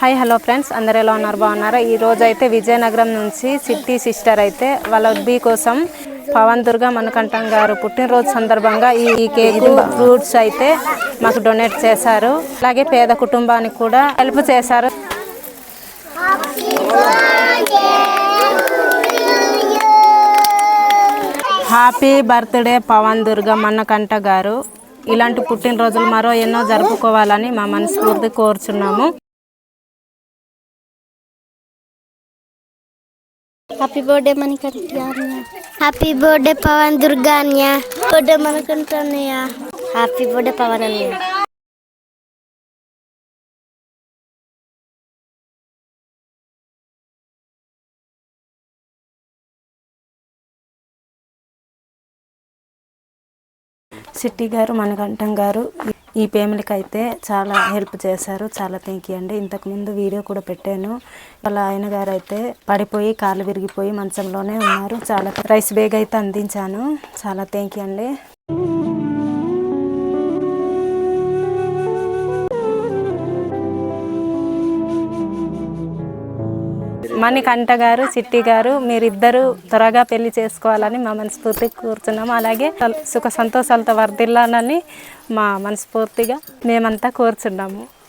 Hi hello friends. అందరు ఎలా ఉన్నారు? బాగున్నారా? ఈ రోజు అయితే విజయనగరం నుంచి సిట్టి సిస్టర్ అయితే వాళ్ళ బీ కోసం పవన్ దుర్గా మనకంఠం గారు పుట్టినరోజు సందర్భంగా ఈ కేక్ ఫ్రూట్స్ అయితే మాకు డొనేట్ చేశారు. అలాగే పేద కుటుంబానికి కూడా హెల్ప్ చేశారు. Happy birthday Pawan Durga Mannakantha garu. ఇలాంటి పుట్టినరోజులు మరో ఎన్నో జరుపుకోవాలని మా మనస్ఫూర్తి కోరుచున్నాము. Happy birthday Manakanta happy birthday Pawan Durga అన్య బర్త్డే మనకంట అన్నయ్య హ్యాపీ బర్త్డే పవన్ అన్నయ్య సిట్టి గారు మనకంఠం గారు ఈ ఫ్యామిలీకి అయితే చాలా హెల్ప్ చేశారు. చాలా థ్యాంక్ యూ అండి. ఇంతకుముందు వీడియో కూడా పెట్టాను. వాళ్ళ ఆయన గారు అయితే పడిపోయి కాలు విరిగిపోయి మంచంలోనే ఉన్నారు. చాలా రైస్ బ్యాగ్ అయితే అందించాను. చాలా థ్యాంక్ యూ అండి. మణికంఠ గారు చిట్టి గారు మీరిద్దరూ త్వరగా పెళ్ళి చేసుకోవాలని మా మనస్ఫూర్తి కోరుతున్నాము. అలాగే సుఖ సంతోషాలతో వర్ధిల్లాలని మా మనస్ఫూర్తిగా మేమంతా కోరుచున్నాము.